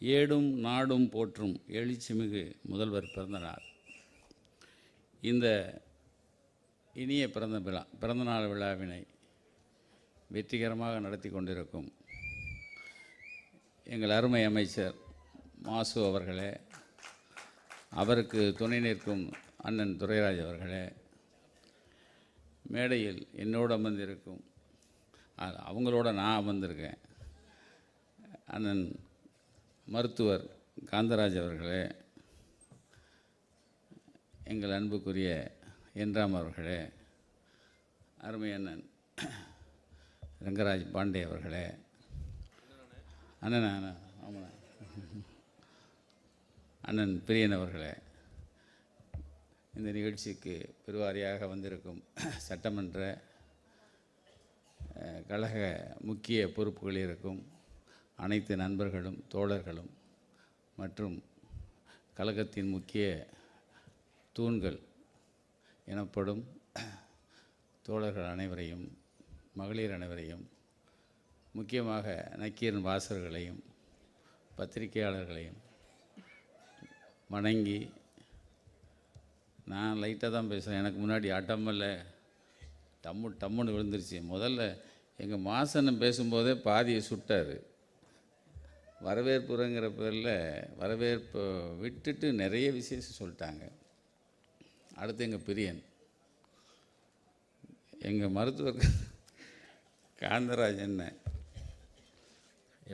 ஏடும் நாடும் போற்றும் எழுச்சிமிகு முதல்வர் பிறந்தநாள். இந்த இனிய பிறந்த விழா பிறந்தநாள் விழாவினை வெற்றிகரமாக நடத்தி கொண்டிருக்கும் எங்கள் அருமை அமைச்சர் மாசு அவர்களே அவருக்கு துணை நிற்கும் அண்ணன் துரைராஜ் அவர்களே மேடையில் என்னோடு அமர்ந்திருக்கும் அவங்களோட நான் அமர்ந்திருக்கேன். அண்ணன் மருத்துவர் காந்தராஜ் அவர்களே எங்கள் அன்புக்குரிய என்றாம் அவர்களே அருமையண்ணன் ரங்கராஜ் பாண்டே அவர்களே. அண்ணன் அண்ணன் ஆமாண்ணா. அண்ணன் பிரியன் அவர்களே இந்த நிகழ்ச்சிக்கு பெருவாரியாக வந்திருக்கும் சட்டமன்ற கழக முக்கிய பொறுப்புகளில் இருக்கும். அனைத்து நண்பர்களும் தோழர்களும் மற்றும் கழகத்தின் முக்கிய தூண்கள் எனப்படும் தோழர்கள் அனைவரையும் மகளிர் அனைவரையும் முக்கியமாக நக்கீரன் வாசகர்களையும் பத்திரிகையாளர்களையும் வணங்கி நான் லைட்டாக தான் பேசுகிறேன் எனக்கு முன்னாடி அட்டமல்ல டம்மு டம்முன்னு விழுந்துருச்சு. முதல்ல எங்கள் மாசன்னு பேசும்போதே பாதியை சுட்டார். வரவேற்புறங்கிற பேரில் வரவேற்பு விட்டுட்டு நிறைய விசேஷம் சொல்லிட்டாங்க. அடுத்து எங்கள் பிரியன். எங்கள் மருத்துவர் காந்தராஜ் என்ன?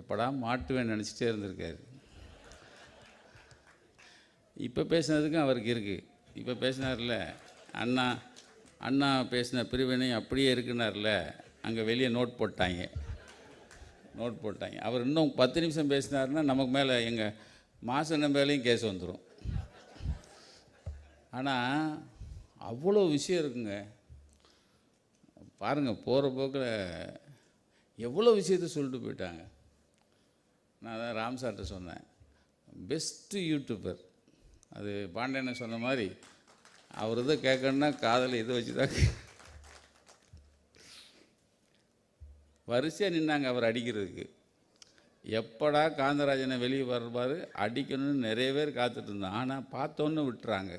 எப்படா மாட்டுவேன் நினச்சிட்டே இருந்திருக்காரு. இப்போ பேசினதுக்கும் அவருக்கு இருக்குது இப்போ பேசினார்ல அண்ணா அண்ணா பேசின பிரிவினை அப்படியே இருக்குனார்ல அங்கே வெளியே நோட் போட்டாங்க. நோட் போட்டாங்க. அவர் இன்னும் பத்து நிமிஷம் பேசினாருன்னா நமக்கு மேலே எங்கள் மாசன மேலேயும் கேஸ் வந்துடும் ஆனால் அவ்வளோ விஷயம் இருக்குங்க. பாருங்கள் போகிற போக்கில் எவ்வளோ விஷயத்த சொல்லிட்டு போயிட்டாங்க. நான் தான் ராம் சார்கிட்ட சொன்னேன். பெஸ்ட்டு யூடியூபர் அது பாண்டியனை சொன்ன மாதிரி அவர் இதை கேட்கணுன்னா காதில் இதை வச்சு தான் வரிசையாக நின்னாங்க அவர் அடிக்கிறதுக்கு. எப்படா காந்தராஜனை வெளியே வருவார்? அடிக்கணும்னு நிறைய பேர் காத்துட்டு இருந்தோம் ஆனால் பார்த்தோன்னு விட்டுறாங்க.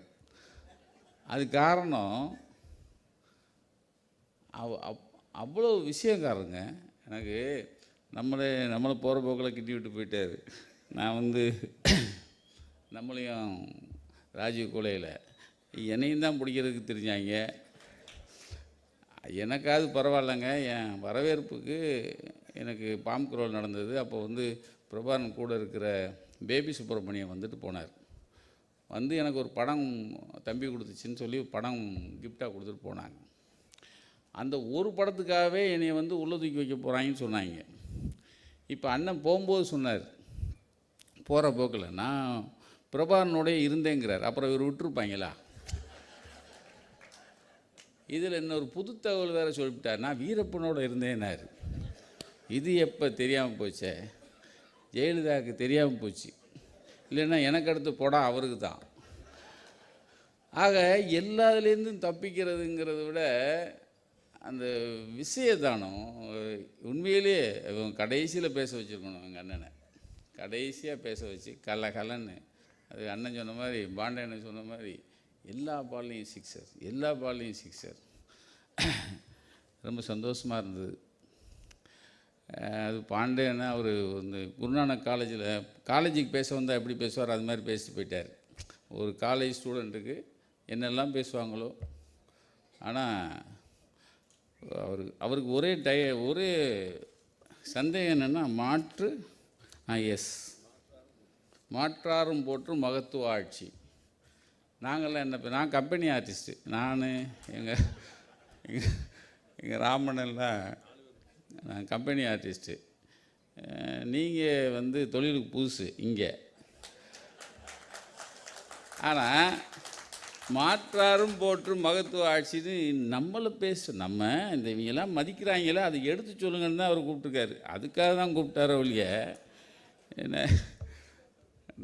அது காரணம் அவ் அப் அவ்வளோ விஷயக்காரங்க எனக்கு நம்மளே நம்மளை போகிற போக்கில் கிட்டி விட்டு போயிட்டார். நான் வந்து நம்மளையும் ராஜீவ் கொலையில் என்னையும் தான் பிடிக்கிறதுக்கு தெரிஞ்சாங்க. எனக்காவது பரவாயில்லைங்க. என் வரவேற்புக்கு எனக்கு பாம் குரோல் நடந்தது. அப்போ வந்து பிரபாரன் கூட இருக்கிற பேபி சுப்பிரமணியம் வந்துட்டு போனார். வந்து எனக்கு ஒரு படம் தம்பி கொடுத்துச்சின்னு சொல்லி படம் கிஃப்டாக கொடுத்துட்டு போனாங்க. அந்த ஒரு படத்துக்காகவே என்னை வந்து உள்ள தூக்கி வைக்க போகிறாங்கன்னு சொன்னாங்க. இப்போ அண்ணன் போகும்போது சொன்னார் போகிற போக்கில் நான் பிரபாரனோடய இருந்தேங்கிறார். அப்புறம் இவர் விட்டுருப்பாங்களா? இதில் இன்னொரு புது தகவல் வேறு சொல்லிவிட்டார். நான் வீரப்பனோடு இருந்தேனார் இது எப்போ தெரியாமல் போச்சே? ஜெயலலிதாவுக்கு தெரியாமல் போச்சு. இல்லைன்னா எனக்கு அடுத்து போடா அவருக்கு தான். ஆக எல்லாத்துலேருந்தும் தப்பிக்கிறதுங்கிறத விட அந்த விஷயதானம் உண்மையிலேயே இவங்க கடைசியில் பேச வச்சுருக்கணும் எங்கள் அண்ணனை. கடைசியாக பேச வச்சு கல கலன்னு அது அண்ணன் சொன்ன மாதிரி பாண்டேன்னு சொன்ன மாதிரி எல்லா பால்லையும் சிக்ஸர் எல்லா பால்லையும் சிக்ஸர். ரொம்ப சந்தோஷமாக இருந்தது. அது பாண்டேன்னா அவர் இந்த குருநானக் காலேஜில் காலேஜுக்கு பேச வந்தால் எப்படி பேசுவார்? அது மாதிரி பேசிட்டு போயிட்டார். ஒரு காலேஜ் ஸ்டூடெண்ட்டுக்கு என்னெல்லாம் பேசுவாங்களோ ஆனால் அவர் அவருக்கு ஒரே டய ஒரே சந்தேகம் என்னென்னா மாற்று ஆ எஸ். மாற்றாரும் போற்று மகத்துவ ஆட்சி. நாங்கள்லாம் என்ன நான் கம்பெனி ஆர்டிஸ்ட்டு நான் எங்கள் எங்கள் எங்கள் ராமன் எல்லாம் நான் கம்பெனி ஆர்டிஸ்ட்டு நீங்கள் வந்து தொழிலுக்கு புதுசு இங்கே. ஆனால் மாற்றாரும் போற்றும் மகத்துவ ஆட்சின்னு நம்மளை பேச நம்ம இந்த இவங்கெல்லாம் மதிக்கிறாங்களே அதை எடுத்து சொல்லுங்கன்னு தான் அவர் கூப்பிட்டுருக்காரு. அதுக்காக தான் கூப்பிட்டாரோ ஒழிய என்ன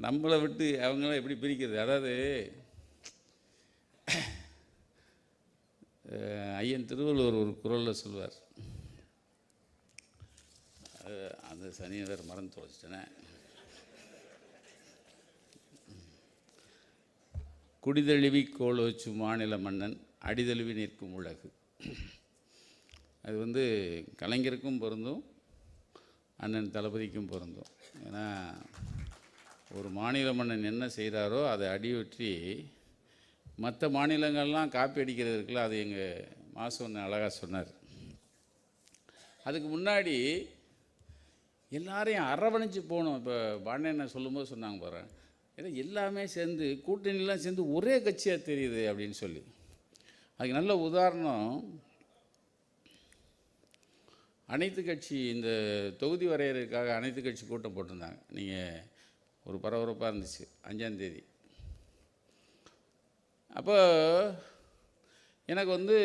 நம்மளை விட்டு அவங்களாம் எப்படி பிரிக்கிறது? அதாவது ஐயன் திருவள்ளுவர் ஒரு குரலில் சொல்வார். அந்த சனியை மரம் மறந்து தொலைச்சிட்டேன். குடிதழுவி வச்சு மாநில மன்னன் அடிதழுவி நிற்கும் உலகு. அது வந்து கலைஞருக்கும் பொருந்தும் அண்ணன் தளபதிக்கும் பொருந்தும். ஏன்னா ஒரு மாநில மன்னன் என்ன செய்கிறாரோ அதை அடிவற்றி மற்ற மாநிலங்கள்லாம் காப்பி அடிக்கிறது இருக்குல்ல அது எங்கள் மாசு அழகாக சொன்னார். அதுக்கு முன்னாடி எல்லாரையும் அரவணைச்சு போகணும். இப்போ பாண்டியண்ணன் சொல்லும்போது சொன்னாங்க பாரு. ஏன்னா எல்லாமே சேர்ந்து கூட்டணிலாம் சேர்ந்து ஒரே கட்சியாக தெரியுது அப்படின்னு சொல்லி. அதுக்கு நல்ல உதாரணம் அனைத்து கட்சி இந்த தொகுதி வரையறதுக்காக அனைத்து கட்சி கூட்டம் போட்டிருந்தாங்க. நீங்கள் ஒரு பரபரப்பாக இருந்துச்சு அஞ்சாந்தேதி அப்போ எனக்கு வந்து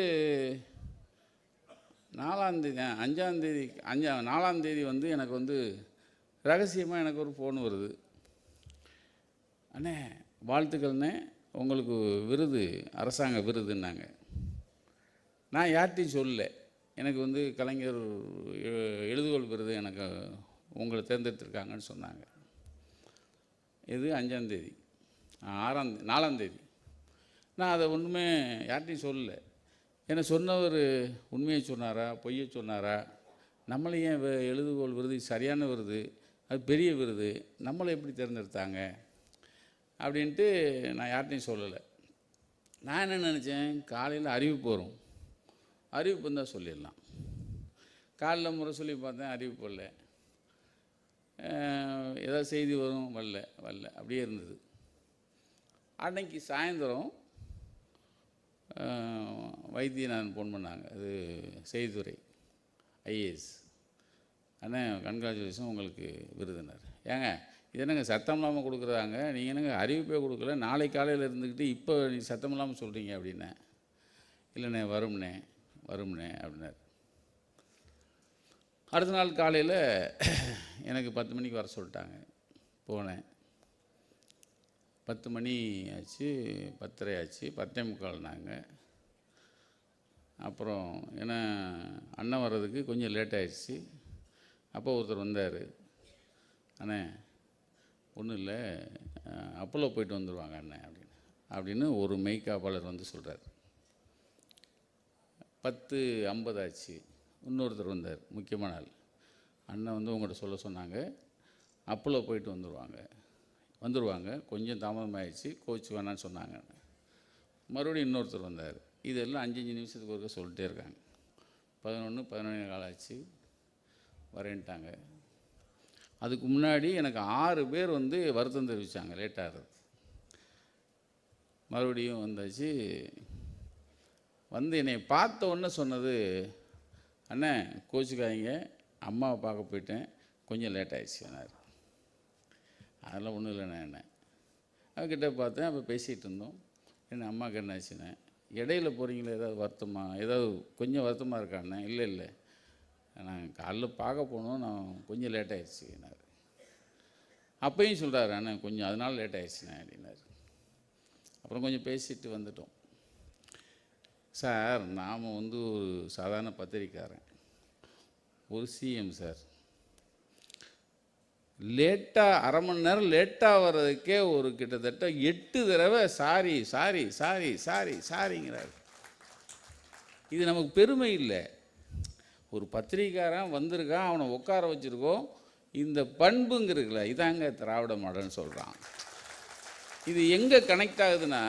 நாலாந்தேதி அஞ்சாந்தேதி அஞ்சா நாலாந்தேதி வந்து எனக்கு வந்து ரகசியமாக எனக்கு ஒரு ஃபோன் வருது. அண்ணே வாழ்த்துக்கள்ண்ணே. உங்களுக்கு விருது அரசாங்க விருதுன்னாங்க. நான் யார்கிட்டையும் சொல்லல. எனக்கு வந்து கலைஞர் எ- எழுதுகோள் விருது எனக்கு உங்களை தேர்ந்தெடுத்திருக்காங்கன்னு சொன்னாங்க. இது அஞ்சாந்தேதி ஆறாம் நாலாந்தேதி நான் அதை ஒன்றுமே யார்கிட்டையும் சொல்லலை. ஏன்னா சொன்னவர் உண்மையை சொன்னாரா பொய்யை சொன்னாரா? நம்மளை ஏன் எழுதுகோள் விருது சரியான விருது அது பெரிய விருது நம்மளை எப்படி தேர்ந்தெடுத்தாங்க? அப்படின்ட்டு நான் யார்கிட்டையும் சொல்லலை. நான் என்ன நினச்சேன்? காலையில் அறிவிப்பு வரும் அறிவிப்பு இருந்தால் சொல்லிடலாம். காலைல முறை சொல்லி பார்த்தேன் அறிவிப்பு வரல ஏதாவது செய்தி வரும் வரல வரல. அப்படியே இருந்தது. அன்னைக்கு சாயந்தரம் வைத்தியநாதன் ஃபோன் பண்ணாங்க. அது செய்தித்துறை ஐஏஎஸ் அண்ணே கன்கிராச்சுலேஷன் உங்களுக்கு விருதுனர். ஏங்க இது என்னங்க சத்தம் இல்லாமல் கொடுக்குறாங்க? நீங்கள் என்னங்க அறிவிப்பே கொடுக்கல? நாளை காலையில் இருந்துக்கிட்டு இப்போ நீ சத்தம் இல்லாமல் சொல்கிறீங்க அப்படின்னே. இல்லைண்ணே வரும்ண்ணே வரும்ண்ணே அப்படின்னார். அடுத்த நாள் காலையில் எனக்கு பத்து மணிக்கு வர சொல்லிட்டாங்க. போனேன். பத்து மணி ஆச்சு பத்தரை ஆச்சு பத்தே முக்கால்னாங்க அப்புறம் ஏன்னா அண்ணன் வர்றதுக்கு கொஞ்சம் லேட் ஆயிடுச்சு. அப்போ ஒருத்தர் வந்தார். அண்ணே ஒன்றும் இல்லை அப்போலோ போயிட்டு வந்துடுவாங்க அண்ணன் அப்படின்னு. அப்படின்னு ஒரு மெய்க்காப்பாளர் வந்து சொல்கிறார் பத்து ஐம்பது ஆச்சு. இன்னொருத்தர் வந்தார் முக்கியமான ஆள். அண்ணன் வந்து உங்கள்கிட்ட சொல்ல சொன்னாங்க அப்போலோ போயிட்டு வந்துடுவாங்க வந்துடுவாங்க கொஞ்சம் தாமதமாகிடுச்சு கோச் வேணான்னு சொன்னாங்க. மறுபடியும் இன்னொருத்தர் வந்தார். இதெல்லாம் அஞ்சு அஞ்சு நிமிஷத்துக்கு ஒருக்க சொல்லிட்டே இருக்காங்க. பதினொன்று பதினொன்று கால் ஆச்சு. வரேன்ட்டாங்க. அதுக்கு முன்னாடி எனக்கு ஆறு பேர் வந்து வருத்தம் தெரிவித்தாங்க லேட்டாகிறது மறுபடியும் வந்தாச்சு. வந்து என்னை பார்த்த உடனே சொன்னது அண்ணே கோச்சுக்காதீங்க. அம்மாவை பார்க்க போயிட்டேன். கொஞ்சம் லேட் ஆயிடுச்சுனார் அதெல்லாம் ஒன்றும் இல்லைண்ணே என்ன. அவகிட்ட பார்த்தேன் அப்போ பேசிகிட்டு இருந்தோம். என்ன அம்மாவுக்கு கண்ணாச்சுண்ணே இடையில போகிறீங்களே ஏதாவது வருத்தமாக ஏதாவது கொஞ்சம் வருத்தமாக இருக்காண்ணே? இல்லை இல்லை. நான் காலைல பார்க்க போனோம் நான் கொஞ்சம் லேட் ஆயிடுச்சுனார் அப்பையும் சொல்கிறாரு அண்ணன் கொஞ்சம் அதனால் லேட் ஆயிடுச்சுண்ணே அப்படின்னாரு. அப்புறம் கொஞ்சம் பேசிட்டு வந்துட்டோம். சார் நாம் வந்து ஒரு சாதாரண பத்திரிக்காரன் ஒரு சிஎம் சார். லேட்டாக அரை மணி நேரம் லேட்டாக வர்றதுக்கே ஒரு கிட்டத்தட்ட எட்டு தடவை சாரி சாரி சாரி சாரி சாரிங்கிறார். இது நமக்கு பெருமை இல்லை. ஒரு பத்திரிக்காரன் வந்திருக்கான் அவனை உட்கார வச்சுருக்கோம். இந்த பண்புங்கிறதுல இதாங்க திராவிட மாடல்னு சொல்கிறான் இது எங்கே கனெக்ட் ஆகுதுன்னா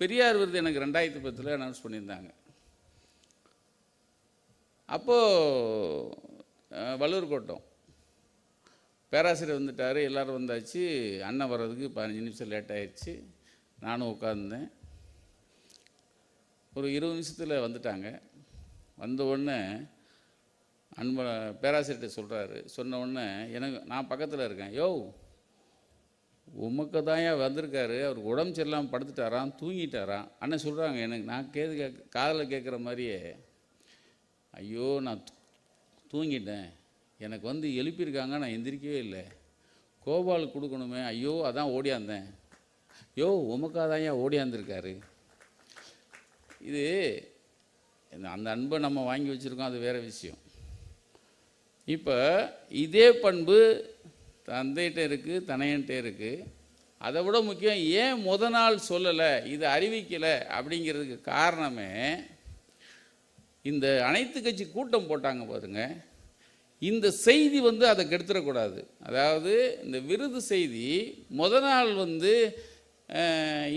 பெரியார் விருது எனக்கு ரெண்டாயிரத்தி பத்தில் அனௌன்ஸ் பண்ணியிருந்தாங்க. அப்போது வள்ளூர் கோட்டம். பேராசிரியர் வந்துட்டார் எல்லோரும் வந்தாச்சு. அண்ணன் வர்றதுக்கு பதினஞ்சு நிமிஷம் லேட் ஆயிடுச்சு நானும் உட்கார்ந்தேன். ஒரு இருபது நிமிஷத்தில் வந்துட்டாங்க. வந்த உடனே அன்ப பேராசிரியர்கிட்ட சொல்கிறாரு சொன்ன உடனே எனக்கு நான் பக்கத்தில் இருக்கேன். யோ உமக்கு தான் வந்திருக்காரு. அவருக்கு உடம்பு சரியில்லாமல் படுத்துட்டாராம் தூங்கிட்டாராம். அண்ணன் சொல்கிறாங்க எனக்கு நான் கேது கேட்க காதில் கேட்குற மாதிரியே. ஐயோ நான் தூங்கிட்டேன். எனக்கு வந்து எழுப்பியிருக்காங்க நான் எந்திரிக்கவே இல்லை. கோபால் கொடுக்கணுமே ஐயோ அதான் ஓடியாந்தேன். யோ உமக்காதான் ஏன் ஓடியாந்துருக்காரு? இது அந்த அன்பை நம்ம வாங்கி வச்சுருக்கோம் அது வேறு விஷயம். இப்போ இதே பண்பு தந்தைகிட்ட இருக்குது தனையன்ட்டே இருக்குது அதை விட முக்கியம் ஏன் முத நாள் சொல்லலை இது அறிவிக்கலை அப்படிங்கிறதுக்கு காரணமே இந்த அனைத்து கட்சி கூட்டம் போட்டாங்க பாருங்கள் இந்த செய்தி வந்து அதை கெடுத்துடக்கூடாது அதாவது இந்த விருது செய்தி முத நாள் வந்து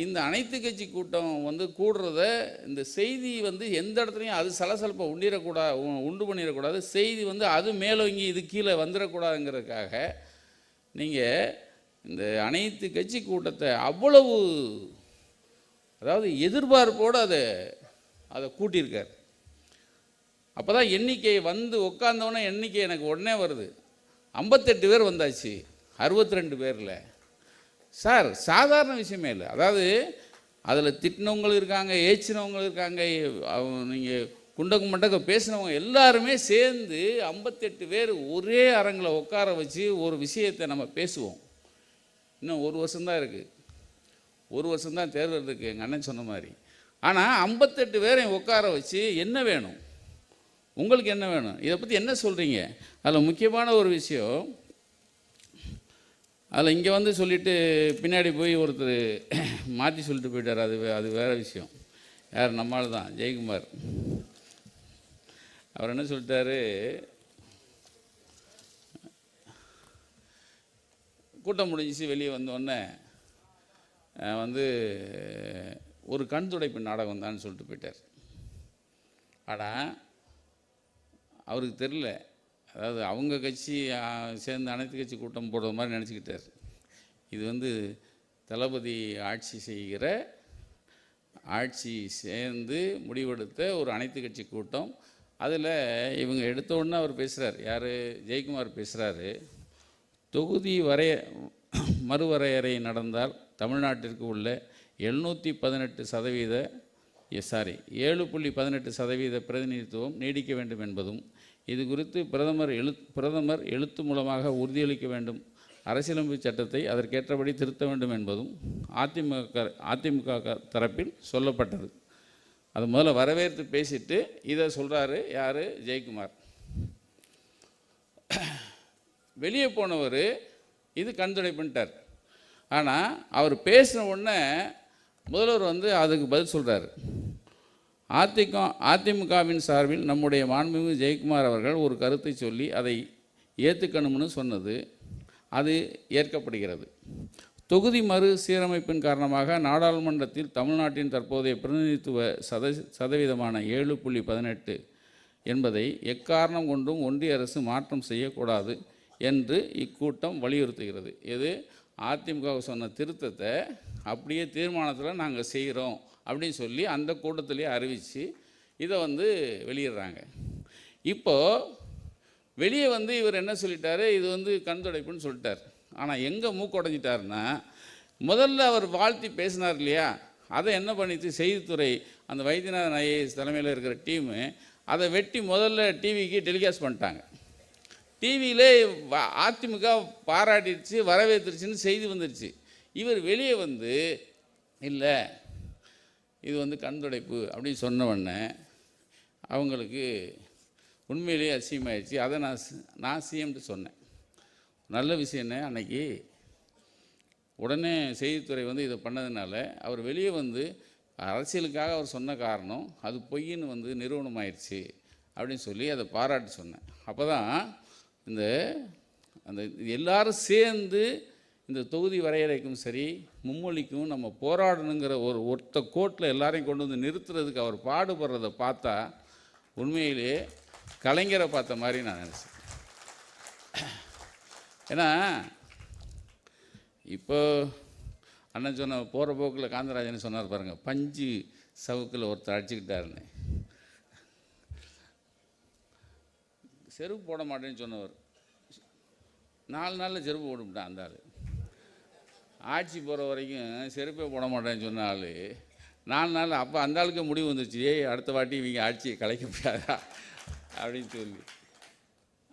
இந்த அனைத்து கட்சி கூட்டம் வந்து கூடுறத இந்த செய்தி வந்து எந்த இடத்துலையும் அது சலசலப்பை உண்டிடக்கூடாது உண்டு பண்ணிடக்கூடாது. செய்தி வந்து அது மேலோங்கி இது கீழே வந்துடக்கூடாதுங்கிறதுக்காக நீங்கள் இந்த அனைத்து கட்சி கூட்டத்தை அவ்வளவு அதாவது எதிர்பார்ப்போடு அதை அதை கூட்டியிருக்கார். அப்போ தான் எண்ணிக்கை வந்து உட்காந்தவொடனே எண்ணிக்கை எனக்கு உடனே வருது. ஐம்பத்தெட்டு பேர் வந்தாச்சு அறுபத்தி ரெண்டு பேரில். சார் சாதாரண விஷயமே இல்லை. அதாவது அதில் திட்டினவங்களும் இருக்காங்க ஏச்சினவங்களும் இருக்காங்க நீங்கள் குண்டக்கு மண்டக்க பேசினவங்க எல்லாருமே சேர்ந்து ஐம்பத்தெட்டு பேர் ஒரே அரங்கில் உட்கார வச்சு ஒரு விஷயத்தை நம்ம பேசுவோம். இன்னும் ஒரு வருஷம்தான் இருக்குது ஒரு வருஷம்தான் தேர்தல் இருக்குது எங்கள் அண்ணன் சொன்ன மாதிரி. ஆனால் ஐம்பத்தெட்டு பேரையும் உட்கார வச்சு என்ன வேணும்? உங்களுக்கு என்ன வேணும்? இதை பற்றி என்ன சொல்கிறீங்க அதில் முக்கியமான ஒரு விஷயம் அதில் இங்கே வந்து சொல்லிவிட்டு பின்னாடி போய் ஒருத்தர் மாற்றி சொல்லிட்டு போயிட்டார். அது அது வேறு விஷயம். யார்? நம்மால் தான். ஜெயக்குமார். அவர் என்ன சொல்லிட்டாரு? கூட்டம் முடிஞ்சிச்சு வெளியே வந்தோடனே வந்து ஒரு கண் துடைப்பு நாடகம் தான் சொல்லிட்டு போயிட்டார். ஆனால் அவருக்கு தெரில அதாவது அவங்க கட்சி சேர்ந்து அனைத்து கட்சி கூட்டம் போடுற மாதிரி நினச்சிக்கிட்டார். இது வந்து தளபதி ஆட்சி செய்கிற ஆட்சி சேர்ந்து முடிவெடுத்த ஒரு அனைத்து கட்சி கூட்டம். அதில் இவங்க எடுத்த உடனே அவர் பேசுகிறார் யார்? ஜெயக்குமார் பேசுகிறாரு தொகுதி வரைய மறுவரையறை நடந்தால் தமிழ்நாட்டிற்கு உள்ள எழுநூற்றி பதினெட்டு சதவீத சாரி ஏழு புள்ளி பதினெட்டு சதவீத பிரதிநிதித்துவம் நீடிக்க வேண்டும் என்பதும் இது குறித்து பிரதமர் எழு பிரதமர் எழுத்து மூலமாக உறுதியளிக்க வேண்டும். அரசியலமைப்பு சட்டத்தை அதற்கேற்றபடி திருத்த வேண்டும் என்பதும் அதிமுக அதிமுக தரப்பில் சொல்லப்பட்டது. அது முதல்ல வரவேற்று பேசிட்டு இதை சொல்கிறாரு யார்? ஜெயக்குமார். வெளியே போனவர் இது கண்துடைப்புன்ட்டார் ஆனால் அவர் பேசின உடனே முதல்வர் வந்து அதுக்கு பதில் சொல்கிறாரு அதிக அதிமுகவின் சார்பில் நம்முடைய மாண்புமிகு ஜெயக்குமார் அவர்கள் ஒரு கருத்தை சொல்லி அதை ஏற்றுக்கணும்னு சொன்னது அது ஏற்கப்படுகிறது. தொகுதி மறு சீரமைப்பின் காரணமாக நாடாளுமன்றத்தில் தமிழ்நாட்டின் தற்போதைய பிரதிநிதித்துவ சத சதவீதமான ஏழு புள்ளி பதினெட்டு என்பதை எக்காரணம் கொண்டும் ஒன்றிய அரசு மாற்றம் செய்யக்கூடாது என்று இக்கூட்டம் வலியுறுத்துகிறது. இது அதிமுக சொன்ன திருத்தத்தை அப்படியே தீர்மானத்தில் நாங்கள் செய்கிறோம் அப்படின்னு சொல்லி அந்த கூட்டத்திலேயே அறிவித்து இதை வந்து வெளியிடுறாங்க. இப்போது வெளியே வந்து இவர் என்ன சொல்லிட்டாரு? இது வந்து கண் துடைப்புன்னு சொல்லிட்டார். ஆனால் எங்கே மூக்குடைஞ்சிட்டாருன்னா முதல்ல அவர் வாழ்த்தி பேசினார் இல்லையா? அதை என்ன பண்ணிச்சு? செய்தித்துறை அந்த வைத்தியநாதன் ஐஏஎஸ் தலைமையில் இருக்கிற டீமு அதை வெட்டி முதல்ல டிவிக்கு டெலிகாஸ்ட் பண்ணிட்டாங்க. டிவியிலே அதிமுக பாராட்டிடுச்சு வரவேற்றுருச்சுன்னு செய்தி வந்துருச்சு. இவர் வெளியே வந்து இல்லை இது வந்து கண் துடைப்பு அப்படின்னு சொன்ன உடனே அவங்களுக்கு உண்மையிலேயே அசியமாயிடுச்சு அதை நான் நான் சிஎம்ட்டு சொன்னேன். நல்ல விஷயம் என்ன அன்னைக்கு உடனே செய்தித்துறை வந்து இதை பண்ணதுனால அவர் வெளியே வந்து அரசியலுக்காக அவர் சொன்ன காரணம் அது பொய்ன்னு வந்து நிறுவனம் ஆயிடுச்சு அப்படின்னு சொல்லி அதை பாராட்டி சொன்னேன். அப்போ தான் இந்த அந்த எல்லாரும் சேர்ந்து இந்த தொகுதி வரையறைக்கும் சரி மும்மொழிக்கும் நம்ம போராடணுங்கிற ஒரு ஒத்த கோட்டில் எல்லாரையும் கொண்டு வந்து நிறுத்துறதுக்கு அவர் பாடுபடுறதை பார்த்தா உண்மையிலேயே கலைஞரை பார்த்த மாதிரி நான் நினச்சேன். ஏன்னா இப்போ அண்ணன் சொன்ன போகிற போக்கில் காந்தராஜன் சொன்னார் பாருங்கள் பஞ்சு சவுக்கில் ஒருத்தர் அடிச்சுக்கிட்டாருன்னு. செருப்பு போட மாட்டேன்னு சொன்னவர். நாலு நாளில் செருப்பு போட்டுவிட்டான் அந்த ஆள். ஆட்சி போகிற வரைக்கும் செருப்பே போட மாட்டேன்னு சொன்னாலே நாலு நாள் அப்போ அந்த ஆளுக்கு முடிவு வந்துருச்சு. ஏய் அடுத்த வாட்டி இவங்க ஆட்சியை கலைக்க முடியாதா? அப்படின்னு சொல்லி.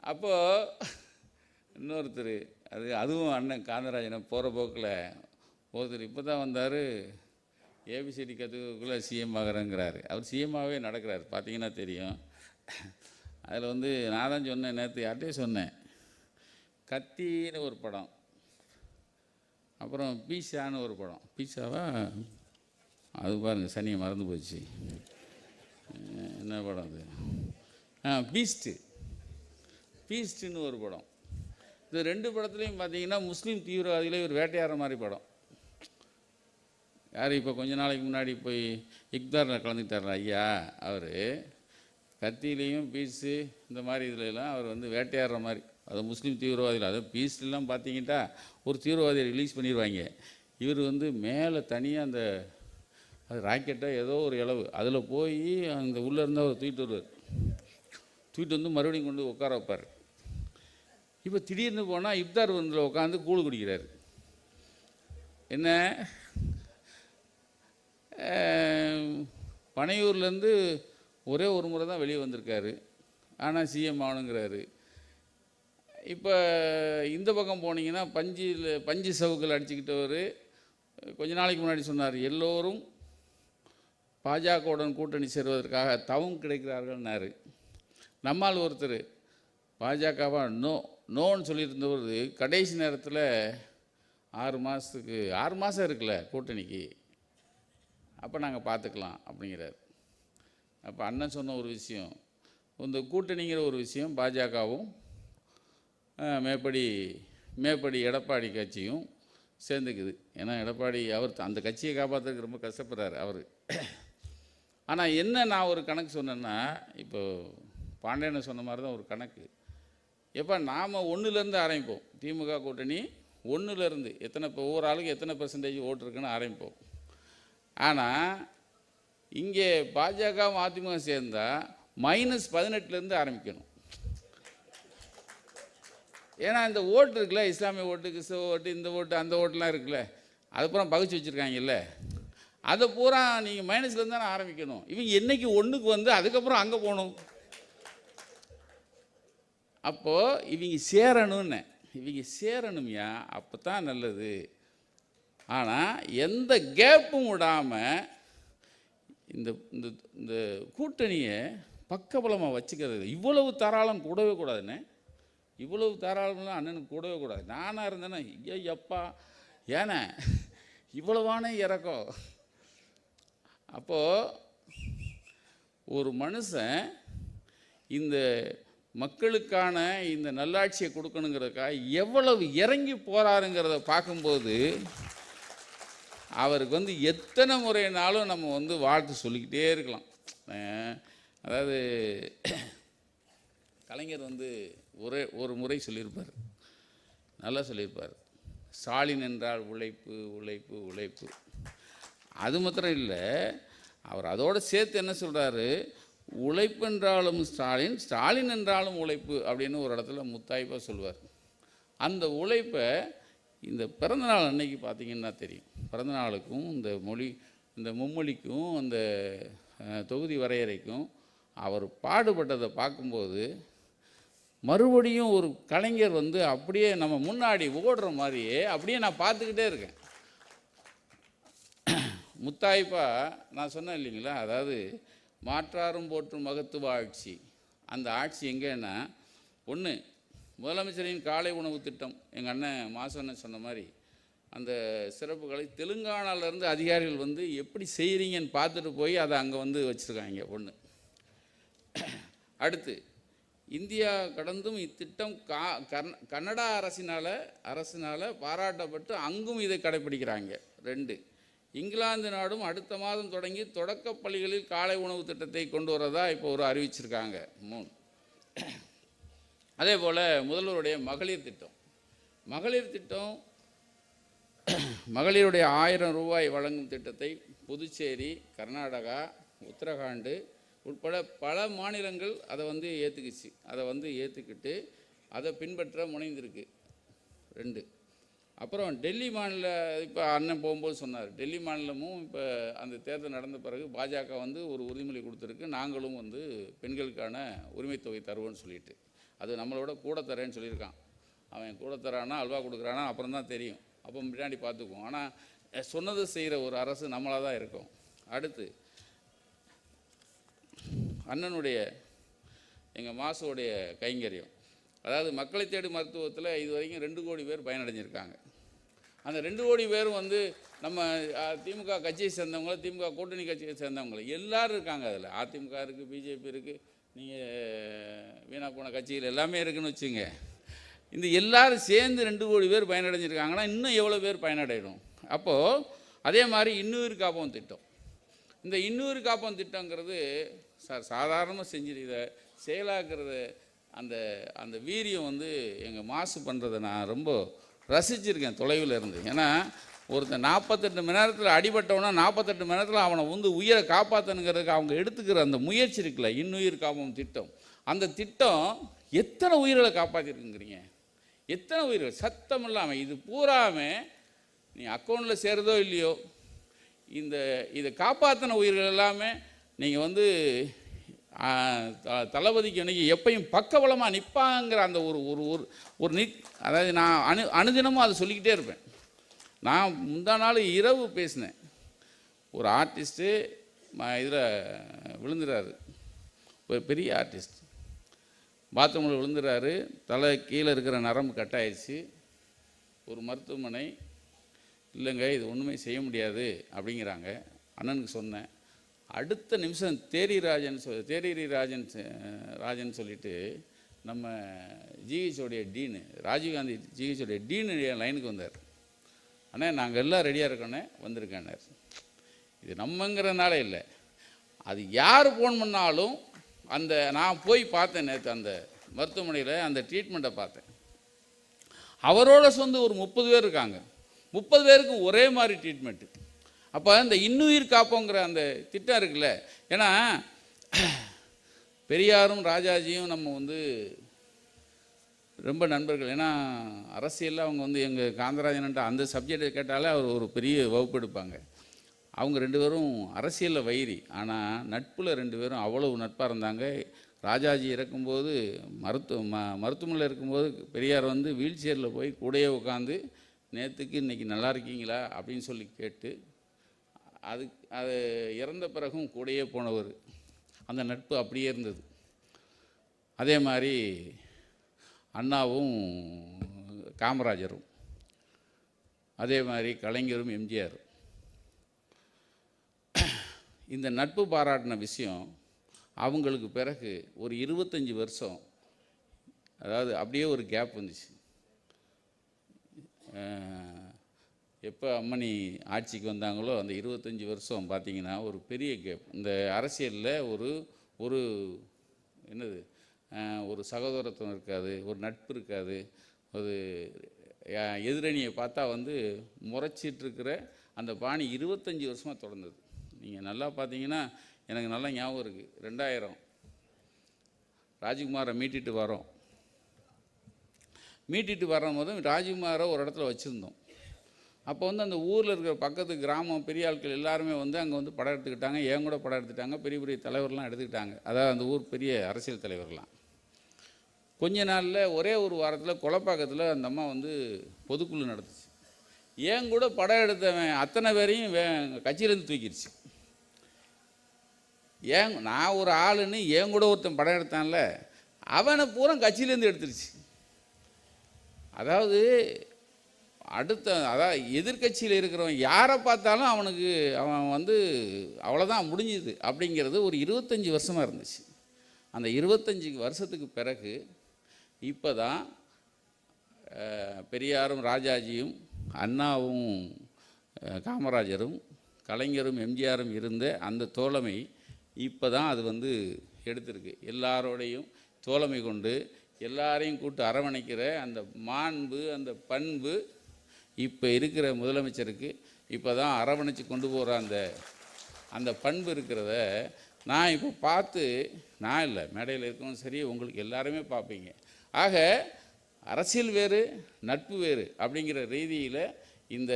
அப்போது இன்னொருத்தர் அது அதுவும் அண்ணன் காந்தராஜனை போகிற போக்கில் ஒருத்தர் இப்போ தான் வந்தார். ABCD கற்றுக்குள்ளே CM ஆகிறேங்கிறாரு. அவர் சிஎம்மாகவே நடக்கிறார். பார்த்தீங்கன்னா தெரியும். அதில் வந்து நான் தான் சொன்னேன் நேற்று யார்கிட்டே சொன்னேன். கத்தின்னு ஒரு படம். அப்புறம் பீஸான்னு ஒரு படம். பீஸாவா அது பாருங்கள் சனியை மறந்து போச்சு. என்ன படம் அது? ஆ பீஸ்ட்டு பீஸ்ட்டுன்னு ஒரு படம். இந்த ரெண்டு படத்துலையும் பார்த்தீங்கன்னா முஸ்லீம் தீவிரவாதிகளே ஒரு வேட்டையாடுற மாதிரி படம். யார் இப்போ கொஞ்ச நாளைக்கு முன்னாடி போய் இக்தாரில் கலந்துக்கிட்டார் ஐயா அவர். கத்தியிலையும் பீஸு இந்த மாதிரி இதுலலாம் அவர் வந்து வேட்டையாடுற மாதிரி. அது முஸ்லீம் தீவிரவாதிகள். அதை பீஸ்லாம் பார்த்தீங்கன்னா ஒரு தீவிரவாதியை ரிலீஸ் பண்ணிடுவாங்க இவர் வந்து மேலே தனியாக அந்த அது ராக்கெட்டாக ஏதோ ஒரு இளவு. அதில் போய் அந்த உள்ளே இருந்தால் அவர் தூக்கிட்டு வருவார். தூக்கிட்டு வந்து மறுபடியும் கொண்டு உட்கார வைப்பார். இப்போ திடீர்னு போனால் இப்தார் வந்தில் உட்காந்து கூழ் குடிக்கிறார். என்ன? பனையூர்லேருந்து ஒரே ஒரு முறை தான் வெளியே வந்திருக்காரு. ஆனால் சிஎம் ஆகணுங்கிறாரு. இப்போ இந்த பக்கம் போனீங்கன்னா பஞ்சில் பஞ்சு சவுக்கில் அடிச்சுக்கிட்டவர் கொஞ்ச நாளைக்கு முன்னாடி சொன்னார் எல்லோரும் பாஜகவுடன் கூட்டணி சேருவதற்காக தவம் கிடைக்கிறார்கள்னாரு. நம்மால் ஒருத்தர் பாஜகவா? நோ நோன்னு சொல்லியிருந்தவர் கடைசி நேரத்தில் ஆறு மாதத்துக்கு ஆறு மாதம் இருக்குல்ல கூட்டணிக்கு. அப்போ நாங்கள் பார்த்துக்கலாம் அப்படிங்கிறார். அப்போ அண்ணன் சொன்ன ஒரு விஷயம் இந்த கூட்டணிங்கிற ஒரு விஷயம் பாஜகவும் மேப்படி மேப்படி எடப்பாடி கட்சியும் சேர்ந்துக்குது. ஏன்னா எடப்பாடி அவர் அந்த கட்சியை காப்பாற்றுறதுக்கு ரொம்ப கஷ்டப்படுறாரு அவர். ஆனால் என்ன நான் ஒரு கணக்கு சொன்னேன்னா இப்போ பாண்டியனை சொன்ன மாதிரி தான் ஒரு கணக்கு. எப்போ நாம் ஒன்றுலேருந்து ஆரம்பிப்போம். திமுக கூட்டணி ஒன்றுலேருந்து எத்தனை இப்போ ஒவ்வொரு ஆளுக்கு எத்தனை பர்சன்டேஜ் ஓட்டு இருக்குன்னு ஆரம்பிப்போம். ஆனால் இங்கே பாஜக அதிமுக சேர்ந்தால் மைனஸ் பதினெட்டுலேருந்து ஆரம்பிக்கணும். ஏன்னா இந்த ஓட்டு இருக்குல்ல இஸ்லாமிய ஓட்டு கிறிஸ்தவ ஓட்டு இந்த ஓட்டு அந்த ஓட்டுலாம் இருக்குல்ல அது பூரா பகிச்சு வச்சுருக்காங்கல்ல. அதை பூரா நீங்கள் மைனஸ்லேருந்து தானே ஆரம்பிக்கணும். இவங்க என்றைக்கு ஒன்றுக்கு வந்து அதுக்கப்புறம் அங்கே போகணும். அப்போது இவங்க சேரணும்னு இவங்க சேரணும்யா அப்போ தான் நல்லது. ஆனால் எந்த கேப்பும் விடாமல் இந்த இந்த இந்த கூட்டணியை பக்கபலமாக வச்சுக்கிறது இவ்வளவு தாராளம் கூடவே கூடாதுன்னு இவ்வளவு தாராளம்லாம் அண்ணனுக்கு கூடவே கூடாது. நானாக இருந்தேன்னா ஐயோ எப்பா ஏண்ணே இவ்வளவான இறக்கம். அப்போது ஒரு மனுஷன் இந்த மக்களுக்கான இந்த நல்லாட்சியை கொடுக்கணுங்கிறதுக்காக எவ்வளவு இறங்கி போகிறாருங்கிறத பார்க்கும்போது அவருக்கு வந்து எத்தனை முறைனாலும் நம்ம வந்து வாழ்த்து சொல்லிக்கிட்டே இருக்கலாம். அதாவது கலைஞர் வந்து ஒரே ஒரு முறை சொல்லியிருப்பார். நல்லா சொல்லியிருப்பார். ஸ்டாலின் என்றால் உழைப்பு உழைப்பு உழைப்பு. அது மாத்திரம் இல்லை அவர் அதோடு சேர்த்து என்ன சொல்கிறாரு உழைப்பு என்றாலும் ஸ்டாலின் ஸ்டாலின் என்றாலும் உழைப்பு அப்படின்னு ஒரு இடத்துல முத்தாய்ப்பாக சொல்லுவார். அந்த உழைப்பை இந்த பிறந்தநாள் அன்னைக்கு பார்த்தீங்கன்னா தெரியும். பிறந்தநாளுக்கும் இந்த மொழி இந்த மும்மொழிக்கும் அந்த தொகுதி வரையறைக்கும் அவர் பாடுபட்டதை பார்க்கும்போது மறுபடியும் ஒரு கலைஞர் வந்து அப்படியே நம்ம முன்னாடி ஓடுற மாதிரியே அப்படியே நான் பார்த்துக்கிட்டே இருக்கேன். முத்தாய்ப்பா நான் சொன்னேன் இல்லைங்களா? அதாவது மாற்றாரும் போற்றும் மகத்துவ ஆட்சி அந்த ஆட்சி எங்கேன்னா ஒன்று முதலமைச்சரின் காலை உணவு திட்டம். எங்கள் அண்ணன் மாசண்ணன் சொன்ன மாதிரி அந்த சிறப்புகளை தெலுங்கானாவிலேருந்து அதிகாரிகள் வந்து எப்படி செய்கிறீங்கன்னு பார்த்துட்டு போய் அதை அங்கே வந்து வச்சுருக்காங்க ஒன்று அடுத்து இந்தியா கடந்தும் இத்திட்டம் கா கர்ந கன்னடா அரசினால் அரசினால் பாராட்டப்பட்டு அங்கும் இதை கடைப்பிடிக்கிறாங்க. ரெண்டு இங்கிலாந்து நாடும் அடுத்த மாதம் தொடங்கி தொடக்கப் பள்ளிகளில் காலை உணவு திட்டத்தை கொண்டு வரதா இப்போ ஒரு அறிவிச்சிருக்காங்க. மூணு அதே போல் முதல்வருடைய மகளிர் திட்டம். மகளிர் திட்டம் மகளிருடைய ஆயிரம் ரூபாய் வழங்கும் திட்டத்தை புதுச்சேரி கர்நாடகா உத்தரகாண்டு உட்பட பல மாநிலங்கள் அதை வந்து ஏற்றுக்குச்சு அதை வந்து ஏற்றுக்கிட்டு அதை பின்பற்ற முனைந்திருக்கு. ரெண்டு. அப்புறம் டெல்லி மாநில இப்போ அண்ணன் போகும்போது சொன்னார். டெல்லி மாநிலமும் இப்போ அந்த தேர்தல் நடந்த பிறகு பாஜக வந்து ஒரு உறுதிமொழி கொடுத்துருக்கு. நாங்களும் வந்து பெண்களுக்கான உரிமைத்தொகை தொகை சொல்லிட்டு. அது நம்மளோட கூட தரேன்னு சொல்லியிருக்கான். அவன் கூட தரானா அல்வா கொடுக்குறானா அப்புறம் தான் தெரியும். அப்போ பின்னாடி பார்த்துக்குவோம். ஆனால் சொன்னது செய்கிற ஒரு அரசு நம்மளாக தான் இருக்கும். அடுத்து அண்ணனுடைய எங்கள் மாசுடைய கைங்கரியம். அதாவது மக்களை தேடி மருத்துவத்தில் இது வரைக்கும் ரெண்டு கோடி பேர் பயனடைஞ்சிருக்காங்க. அந்த ரெண்டு கோடி பேரும் வந்து நம்ம திமுக கட்சியை சேர்ந்தவங்க திமுக கூட்டணி கட்சியை சேர்ந்தவங்க எல்லாரும் இருக்காங்க அதில். அதிமுக இருக்குது பிஜேபி இருக்குது நீங்கள் வீணா போன கட்சிகள் எல்லாமே இருக்குன்னு வச்சுங்க. இந்த எல்லாரும் சேர்ந்து ரெண்டு கோடி பேர் பயனடைஞ்சிருக்காங்கன்னா இன்னும் எவ்வளோ பேர் பயனடையணும்? அப்போது அதே மாதிரி இன்னூறு காப்போம் திட்டம். இந்த இன்னூறு காப்போம் திட்டங்கிறது சார் சாதாரணமாக செஞ்சு இதை செயலாக்குறத அந்த அந்த வீரியம் வந்து எங்கள் மாசு பண்ணுறதை நான் ரொம்ப ரசிச்சிருக்கேன் தொலைவில் இருந்து. ஏன்னா ஒருத்தன் நாற்பத்தெட்டு மணி நேரத்தில் அடிபட்டவனா நாற்பத்தெட்டு மணி நேரத்தில் அவனை வந்து உயிரை காப்பாற்றணுங்கிறதுக்கு அவங்க எடுத்துக்கிற அந்த முயற்சி இருக்குல்ல இன்னுயிர் காப்போம் திட்டம். அந்த திட்டம் எத்தனை உயிர்களை காப்பாற்றிருக்குங்கிறீங்க எத்தனை உயிர்கள்? சத்தம் இல்லாமல் இது பூராமல் நீ அக்கௌண்ட்டில் சேருதோ இல்லையோ இந்த இதை காப்பாற்றின உயிர்கள் எல்லாமே நீங்கள் வந்து தளபதிக்கு இன்னைக்கு எப்பையும் பக்கபலமாக நிற்பாங்கிற அந்த ஒரு ஒரு ஒரு ஒரு நிக் அதாவது நான் அணு அனுதினமும் அதை சொல்லிக்கிட்டே இருப்பேன். நான் முந்தா நாள் இரவு பேசினேன். ஒரு ஆர்டிஸ்ட்டு இதில் விழுந்துறாரு. ஒரு பெரிய ஆர்டிஸ்ட். பாத்ரூமில் விழுந்துறாரு. தலை கீழே இருக்கிற நரம்பு கட் ஆயிடுச்சு ஒரு மருத்துவமனை. இல்லைங்க இது ஒன்றுமே செய்ய முடியாது அப்படிங்கிறாங்க. அண்ணனுக்கு சொன்னேன். அடுத்த நிமிஷம் தேரி ராஜன் சொல் தேரி ராஜன் ராஜன் சொல்லிட்டு நம்ம ஜிஹெச்சோடைய டீனு ராஜீவ்காந்தி ஜிஹெச்சோடைய டீனு லைனுக்கு வந்தார். அண்ணே நாங்கள் எல்லாம் ரெடியாக இருக்கோன்னே வந்திருக்கேன்னார். இது நம்மங்கிறனால இல்லை. அது யார் ஃபோன் பண்ணாலும் அந்த நான் போய் பார்த்தேன் நேற்று அந்த மருத்துவமனையில் அந்த ட்ரீட்மெண்ட்டை பார்த்தேன். அவரோட சொந்த ஒரு முப்பது பேர் இருக்காங்க. முப்பது பேருக்கும் ஒரே மாதிரி ட்ரீட்மெண்ட்டு அப்போ இந்த இன்னுயிர் காப்போங்கிற அந்த திட்டம் இருக்குல்ல. ஏன்னா பெரியாரும் ராஜாஜியும் நம்ம வந்து ரொம்ப நண்பர்கள். ஏன்னா அரசியலில் அவங்க வந்து எங்கள் காந்தராஜன்ட்ட அந்த சப்ஜெக்டை கேட்டாலே அவர் ஒரு பெரிய வகுப்பு எடுப்பாங்க. அவங்க ரெண்டு பேரும் அரசியலில் வைரி ஆனால் நட்பில் ரெண்டு பேரும் அவ்வளவு நட்பாக இருந்தாங்க. ராஜாஜி இறக்கும்போது மருத்துவ ம மருத்துவமனையில் இருக்கும்போது பெரியார் வந்து வீல் சேரில் போய் கூடயே உட்காந்து நேற்றுக்கு இன்றைக்கி நல்லா இருக்கீங்களா? அப்படின்னு சொல்லி கேட்டு அது அது இறந்த பிறகும் கூடயே போனவர். அந்த நட்பு அப்படியே இருந்தது. அதே மாதிரி அண்ணாவும் காமராஜரும். அதே மாதிரி கலைஞரும் எம்ஜிஆர். இந்த நட்பு பாராட்டின விஷயம் அவங்களுக்கு பிறகு ஒரு இருபத்தஞ்சி வருஷம் அதாவது அப்படியே ஒரு கேப் வந்துச்சு. எப்போ அம்மணி ஆட்சிக்கு வந்தாங்களோ அந்த இருபத்தஞ்சி வருஷம் பார்த்தீங்கன்னா ஒரு பெரிய கேப் இந்த அரசியலில் ஒரு ஒரு என்னது ஒரு சகோதரத்துவம் இருக்காது ஒரு நட்பு இருக்காது. ஒரு எதிரணியை பார்த்தா வந்து முறைச்சிட்ருக்கிற அந்த பாணி இருபத்தஞ்சி வருஷமாக தொடர்ந்தது. நீங்கள் நல்லா பார்த்தீங்கன்னா எனக்கு நல்லா ஞாபகம் இருக்குது ரெண்டாயிரம். ராஜ்குமாரை மீட்டிட்டு வரோம் மீட்டிட்டு வரும்போது ராஜ்குமாரை ஒரு இடத்துல வச்சுருந்தோம். அப்போ வந்து அந்த ஊரில் இருக்கிற பக்கத்து கிராமம் பெரிய ஆட்கள் எல்லாருமே வந்து அங்கே வந்து படம் எடுத்துக்கிட்டாங்க. என் கூட படம் எடுத்துட்டாங்க பெரிய பெரிய தலைவர்லாம் எடுத்துக்கிட்டாங்க. அதாவது அந்த ஊர் பெரிய அரசியல் தலைவர்லாம். கொஞ்ச நாளில் ஒரே ஒரு வாரத்தில் கொலப்பாக்கத்தில் அந்த அம்மா வந்து பொதுக்குழு நடந்துச்சு ஏன் கூட படம் எடுத்தவன் அத்தனை பேரையும் வே கட்சியிலேருந்து தூக்கிடுச்சு. ஏன் நான் ஒரு ஆளுன்னு என் கூட ஒருத்தன் படம் எடுத்தான்ல அவனை பூரா கட்சியிலேருந்து எடுத்துருச்சு. அதாவது அடுத்த அதாவது எதிர்க்கட்சியில் இருக்கிறவன் யாரை பார்த்தாலும் அவனுக்கு அவன் வந்து அவ்வளோதான் முடிஞ்சுது அப்படிங்கிறது ஒரு இருபத்தஞ்சி வருஷமாக இருந்துச்சு. அந்த இருபத்தஞ்சி வருஷத்துக்கு பிறகு இப்போ தான் பெரியாரும் ராஜாஜியும் அண்ணாவும் காமராஜரும் கலைஞரும் எம்ஜிஆரும் இருந்த அந்த தோழமை இப்போ தான் அது வந்து எடுத்திருக்கு. எல்லாரோடையும் தோழமை கொண்டு எல்லாரையும் கூட்டு அரவணைக்கிற அந்த மாண்பு அந்த பண்பு இப்போ இருக்கிற முதலமைச்சருக்கு இப்போ தான் அரவணைச்சு கொண்டு போகிற அந்த அந்த பண்பு இருக்கிறத நான் இப்போ பார்த்து நான் இல்லை மேடையில் இருக்கவும் சரி உங்களுக்கு எல்லாருமே பார்ப்பீங்க. ஆக அரசியல் வேறு நட்பு வேறு அப்படிங்கிற ரீதியில் இந்த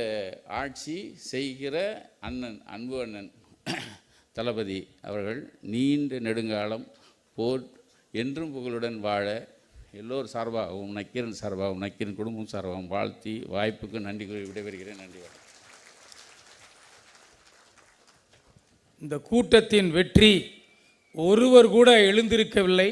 ஆட்சி செய்கிற அண்ணன் அன்பு அண்ணன் தளபதி அவர்கள் நீண்ட நெடுங்காலம் போர் என்றும் புகழுடன் வாழ எல்லோர் சார்பாகவும் நக்கீரன் சார்பாகவும் நக்கீரன் குடும்பம் சார்பாகவும் வாழ்த்தி வாய்ப்புக்கு நன்றி கூறி விடைபெறுகிறேன். நன்றி வணக்கம். இந்த கூட்டத்தின் வெற்றி ஒருவர் கூட எழுந்திருக்கவில்லை.